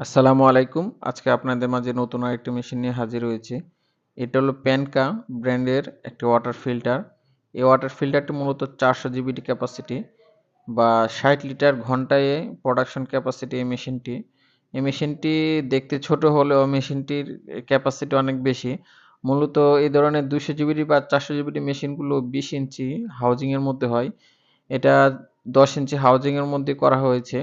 আসসালামু আলাইকুম। আজকে আপনাদের মাঝে নতুন আরেকটি মেশিন নিয়ে হাজির হয়েছি। এটা হলো প্যানকা ব্র্যান্ডের একটি ওয়াটার ফিল্টার এই ওয়াটার ফিল্টারটি মূলত চারশো জিবিটি ক্যাপাসিটি বা ষাট লিটার ঘন্টায় প্রোডাকশন ক্যাপাসিটি এই মেশিনটি এই মেশিনটি দেখতে ছোট হলেও মেশিনটির ক্যাপাসিটি অনেক বেশি। মূলত এই ধরনের দুশো জিবিটি বা চারশো জিবিটি মেশিনগুলো বিশ ইঞ্চি হাউজিংয়ের মধ্যে হয়। এটা দশ ইঞ্চি হাউজিংয়ের মধ্যে করা হয়েছে।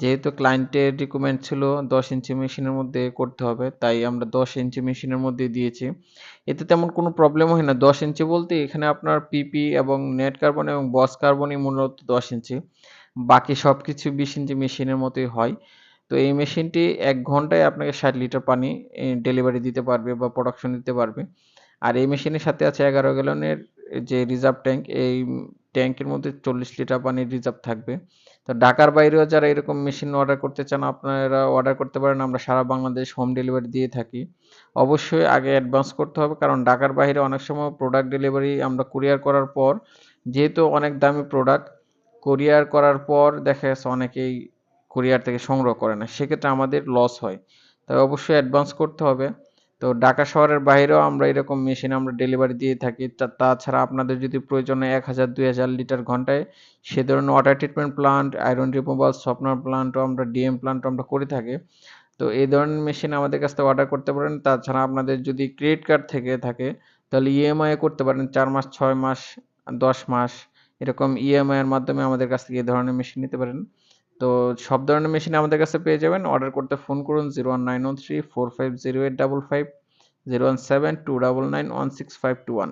যেহেতু ক্লায়েন্টের রিকোয়েন্ট ছিল দশ ইঞ্চি মেশিনের মধ্যে করতে হবে, তাই আমরা দশ ইঞ্চি মেশিনের মধ্যে দিয়েছি। এতে তেমন কোনো প্রবলেম হয় না। দশ ইঞ্চি বলতে এখানে আপনার পিপি এবং নেট কার্বন এবং বস কার্বনই মূলত দশ ইঞ্চি বাকি সব কিছু বিশ ইঞ্চি মেশিনের মতোই হয়। তো এই মেশিনটি এক ঘন্টায় আপনাকে ষাট লিটার পানি ডেলিভারি দিতে পারবে বা প্রোডাকশন দিতে পারবে। আর এই মেশিনের সাথে আছে এগারো গ্যালনের যে রিজার্ভ ট্যাঙ্ক এই ট্যাঙ্কের মধ্যে চল্লিশ লিটার পানির রিজার্ভ থাকবে। তো ঢাকার বাইরেও যারা এরকম মেশিন অর্ডার করতে চান, আপনারা অর্ডার করতে পারেন। আমরা সারা বাংলাদেশ হোম ডেলিভারি দিয়ে থাকি। অবশ্যই আগে অ্যাডভান্স করতে হবে, কারণ ঢাকার বাইরে অনেক সময় প্রোডাক্ট ডেলিভারি আমরা কুরিয়ার করার পর, যেহেতু অনেক দামি প্রোডাক্ট কুরিয়ার করার পর দেখা যাচ্ছে অনেকেই কুরিয়ার থেকে সংগ্রহ করে না। সেক্ষেত্রে আমাদের লস হয়। তাই অবশ্যই অ্যাডভান্স করতে হবে। তো ঢাকা শহরের বাইরেও আমরা এরকম মেশিন আমরা ডেলিভারি দিয়ে থাকি। তাছাড়া আপনাদের যদি প্রয়োজন হয় এক হাজার, দুই হাজার লিটার ঘন্টায় সে ধরনের water treatment plant iron removal softener প্লান্টও আমরা ডিএম প্লান্টও আমরা করে থাকি। তো এই ধরনের মেশিন আমাদের কাছ থেকে অর্ডার করতে পারেন। তাছাড়া আপনাদের যদি ক্রেডিট কার্ড থেকে থাকে, তাহলে ইএমআই করতে পারেন। চার মাস, ছয় মাস, দশ মাস, এরকম ইএমআই এর মাধ্যমে আমাদের কাছ থেকে এই ধরনের মেশিন নিতে পারেন। তো সব ধরনের মেশিন আমাদের কাছে পেয়ে যাবেন। অর্ডার করতে ফোন করুন zero one nine one three four five zero eight double five zero one seven two double nine one six five two one